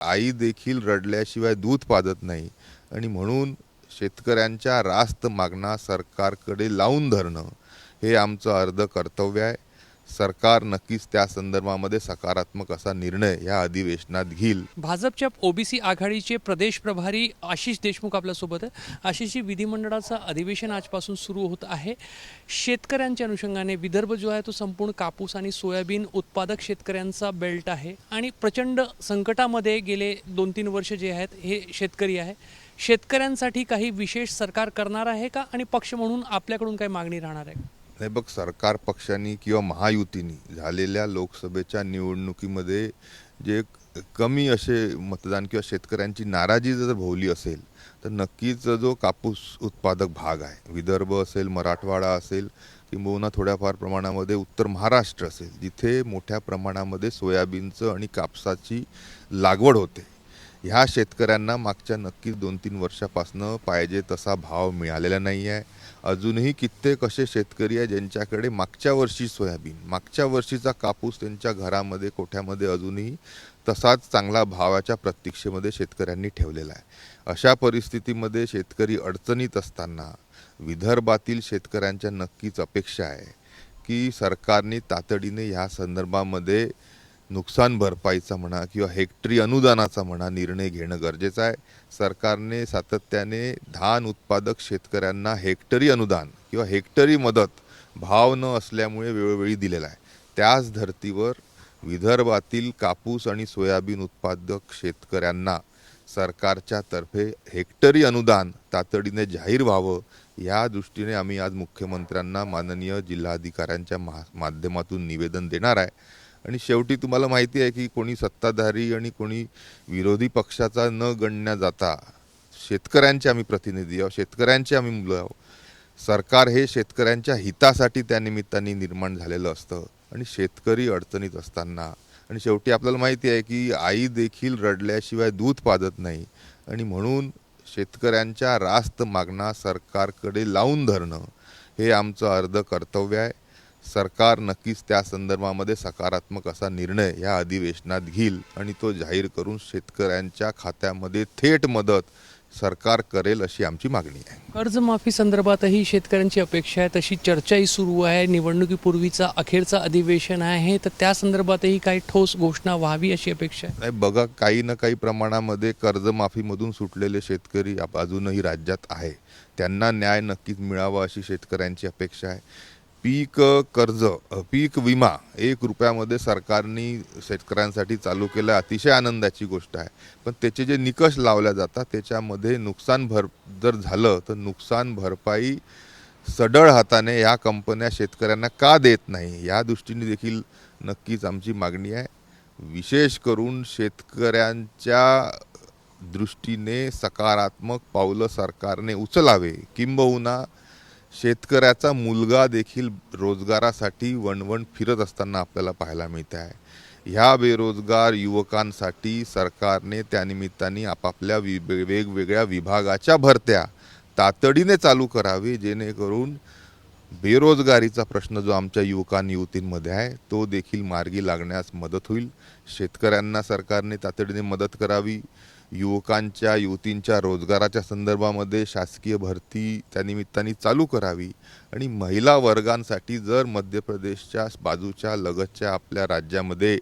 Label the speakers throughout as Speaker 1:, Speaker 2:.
Speaker 1: आई देखील रडल्याशिवाय दूध पाजत नाही. आणि म्हणून शेतकऱ्यांच्या रास्त मागणा सरकारकडे लावून धरणं हे आमचं अर्ध कर्तव्य आहे. सरकार नक्कीच त्या संदर्भामध्ये सकारात्मक असा निर्णय या अधिवेशनात घेईल.
Speaker 2: भाजपच्या ओबीसी आघाडीचे प्रदेश प्रभारी आशिष देशमुख आपल्यासोबत आहे आशिषजी विधिमंडळाचं अधिवेशन आजपासून सुरू होत आहे. शेतकऱ्यांच्या अनुषंगाने विदर्भ जो आहे तो संपूर्ण कापूस आणि सोयाबीन उत्पादक शेतकऱ्यांचा बेल्ट आहे आणि प्रचंड संकटामध्ये गेले दोन तीन वर्ष जे आहेत हे शेतकरी आहे. शेतकऱ्यांसाठी काही विशेष सरकार करणार आहे का? आणि पक्ष म्हणून आपल्याकडून काही मागणी राहणार आहे
Speaker 1: नाही बघ सरकार पक्षांनी किंवा महायुतीनी झालेल्या लोकसभेच्या निवडणुकीमध्ये जे कमी असे मतदान किंवा शेतकऱ्यांची नाराजी जर भोवली असेल तर नक्कीच जो कापूस उत्पादक भाग आहे विदर्भ असेल मराठवाडा असेल किंबहुना थोड्याफार प्रमाणामध्ये उत्तर महाराष्ट्र असेल जिथे मोठ्या प्रमाणामध्ये सोयाबीनचं आणि कापसाची लागवड होते. ह्या शेतकऱ्यांना मागच्या नक्कीच दोन तीन वर्षापासनं पाहिजे तसा भाव मिळालेला नाही आहे अजूनही कित्येक असे शेतकरी आहे ज्यांच्याकडे मागच्या वर्षी सोयाबीन मागच्या वर्षीचा कापूस त्यांच्या घरामध्ये कोठ्यामध्ये अजूनही तसाच चांगला भावाच्या प्रतीक्षेमध्ये शेतकऱ्यांनी ठेवलेला आहे. अशा परिस्थितीमध्ये शेतकरी अडचणीत असताना विदर्भातील शेतकऱ्यांच्या नक्कीच अपेक्षा आहे की सरकारने तातडीने ह्या संदर्भामध्ये नुकसान भरपाईचा म्हणा किंवा हेक्टरी अनुदानाचा म्हणा निर्णय घेणं गरजेचं आहे. सरकारने सातत्याने धान उत्पादक शेतकऱ्यांना हेक्टरी अनुदान किंवा हेक्टरी मदत भाव न असल्यामुळे वेळोवेळी दिलेला आहे. त्याच धर्तीवर विदर्भातील कापूस आणि सोयाबीन उत्पादक शेतकऱ्यांना सरकारच्या तर्फे हेक्टरी अनुदान तातडीने जाहीर व्हावं या दृष्टीने आम्ही आज मुख्यमंत्र्यांना माननीय जिल्हाधिकाऱ्यांच्या मा माध्यमातून निवेदन देणार आहे. आणि शेवटी तुम्हाला माहिती आहे की कोणी सत्ताधारी आणि कोणी विरोधी पक्षाचा न गणण्या जाता शेतकऱ्यांचे आम्ही प्रतिनिधी आहोत शेतकऱ्यांचे आम्ही मुलं आहोत. सरकार हे शेतकऱ्यांच्या हितासाठी त्या निमित्ताने निर्माण झालेलं असतं आणि शेतकरी अडचणीत असताना. आणि शेवटी आपल्याला माहिती आहे की आई देखील रडल्याशिवाय दूध पाजत नाही. आणि म्हणून शेतकऱ्यांच्या रास्त मागणा सरकारकडे लावून धरणं हे आमचं अर्ध कर्तव्य आहे. सरकार नक्कीच त्या संदर्भामध्ये सकारात्मक असा निर्णय या अधिवेशनात घेईल आणि तो जाहीर करून शेतकऱ्यांच्या खात्यामध्ये थेट मदत सरकार करेल अशी आमची मागणी आहे.
Speaker 2: कर्जमाफी संदर्भातही शेतकऱ्यांची अपेक्षा आहे. तशी चर्चाही सुरू आहे. निवडणुकीपूर्वीचा अखेरचा अधिवेशन आहे. तर त्या संदर्भातही काही ठोस घोषणा व्हावी अशी अपेक्षा आहे.
Speaker 1: बघा काही ना काही प्रमाणामध्ये कर्जमाफीमधून सुटलेले शेतकरी अजूनही राज्यात आहे. त्यांना न्याय नक्कीच मिळावा अशी शेतकऱ्यांची अपेक्षा आहे. पीक कर्ज पीक विमा एक रुपयामध्ये सरकारने शेतकऱ्यांसाठी चालू केलं अतिशय आनंदाची गोष्ट आहे. पण त्याचे जे निकष लावल्या जातात त्याच्यामध्ये नुकसान भर जर झालं तर नुकसान भरपाई सडळ हाताने या कंपन्या शेतकऱ्यांना का देत नाही? या दृष्टीने देखील नक्कीच आमची मागणी आहे. विशेष करून शेतकऱ्यांच्या दृष्टीने सकारात्मक पावलं सरकारने उचलावे. किंबहुना शेतकऱ्याचा मुलगा देखील रोजगारासाठी वणवण फिरत असताना आपल्याला पाहायला मिळत आहे. ह्या बेरोजगार युवकांसाठी सरकारने त्यानिमित्ताने आपापल्या वि वेगवेगळ्या विभागाच्या भरत्या तातडीने चालू करावी जेणेकरून बेरोजगारीचा प्रश्न जो आमच्या युवकां युवतींमध्ये आहे तो देखील मार्गी लागण्यास मदत होईल. शेतकऱ्यांना सरकारने तातडीने मदत करावी. युवकांच्या युवतींच्या रोजगाराच्या संदर्भामध्ये शासकीय भरती त्यानिमित्ताने चालू करावी. आणि महिला वर्गांसाठी जर मध्य प्रदेशच्या बाजूच्या लगतच्या आपल्या राज्यामध्ये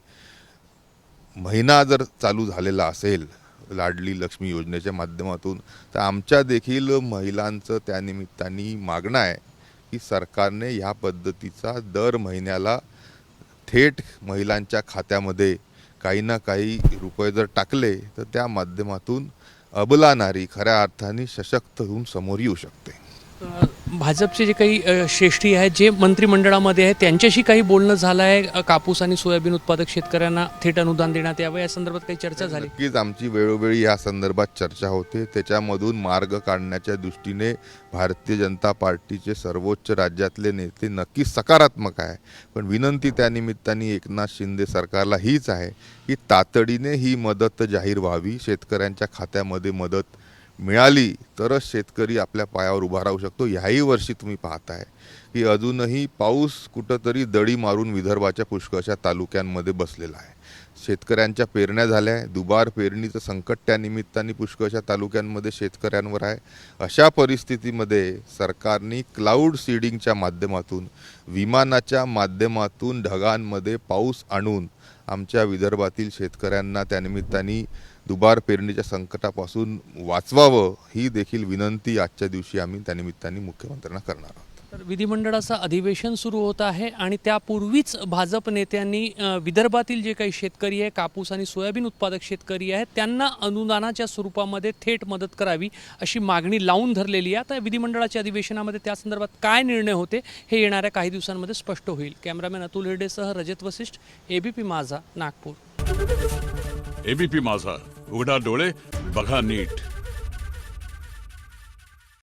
Speaker 1: महिना जर चालू झालेला असेल लाडली लक्ष्मी योजनेच्या माध्यमातून तर आमच्या देखील महिलांचं त्यानिमित्ताने मागणं आहे की सरकारने ह्या पद्धतीचा दर महिन्याला थेट महिलांच्या खात्यामध्ये काही ना काही रुपये जर टाकले तर त्या माध्यमातून अबला नारी खऱ्या अर्थाने सशक्त होऊन समोर येऊ शकते.
Speaker 2: भाजपचे जे काही श्रेष्ठी आहेत जे मंत्रिमंडळामध्ये आहेत त्यांच्याशी काही बोलणं झालं आहे कापूस आणि सोयाबीन उत्पादक शेतकऱ्यांना थेट अनुदान देण्यात यावं या संदर्भात काही चर्चा झाली?
Speaker 1: नक्कीच आमची वेळोवेळी या संदर्भात चर्चा होते. त्याच्यामधून मार्ग काढण्याच्या दृष्टीने भारतीय जनता पार्टीचे सर्वोच्च राज्यातले नेते नक्की सकारात्मक आहे. पण विनंती त्यानिमित्ताने एकनाथ शिंदे सरकारला हीच आहे की तातडीने ही मदत जाहीर व्हावी शेतकऱ्यांच्या खात्यामध्ये मदत मिळाली तरच शेतकरी आपल्या पायावर उभा राहू शकतो. ह्याही वर्षी तुम्ही पाहताय की अजूनही पाऊस कुठंतरी दडी मारून विदर्भाच्या पुष्कळशा तालुक्यांमध्ये बसलेला आहे. शेतकऱ्यांच्या पेरण्या झाल्या आहे दुबार पेरणीचं संकट त्या निमित्ताने पुष्कळशा तालुक्यांमध्ये शेतकऱ्यांवर आहे. अशा परिस्थितीमध्ये सरकारने क्लाउड सीडिंगच्या माध्यमातून विमानाच्या माध्यमातून ढगांमध्ये पाऊस आणून आमच्या विदर्भातील शेतकऱ्यांना त्यानिमित्ताने दुबार पेरणीच्या संकटापासून वाचवावं ही देखील विनंती आजच्या दिवशी आम्ही त्या निमित्ताने मुख्यमंत्र्यांना करणार आहोत.
Speaker 2: तर विधिमंडळाचं अधिवेशन सुरू होत आहे आणि त्यापूर्वीच भाजप नेत्यांनी विदर्भातील जे काही शेतकरी आहे कापूस आणि सोयाबीन उत्पादक शेतकरी आहेत त्यांना अनुदानाच्या स्वरूपामध्ये थेट मदत करावी अशी मागणी लावून धरलेली आहे. आता विधिमंडळाच्या अधिवेशनामध्ये त्या संदर्भात काय निर्णय होते हे येणाऱ्या काही दिवसांमध्ये स्पष्ट होईल. कॅमेरामॅन अतुल हिरडेसह रजत वसिष्ठ एबीपी माझा नागपूर.
Speaker 3: एबीपी माझा उघडा डोळे बघा नीट.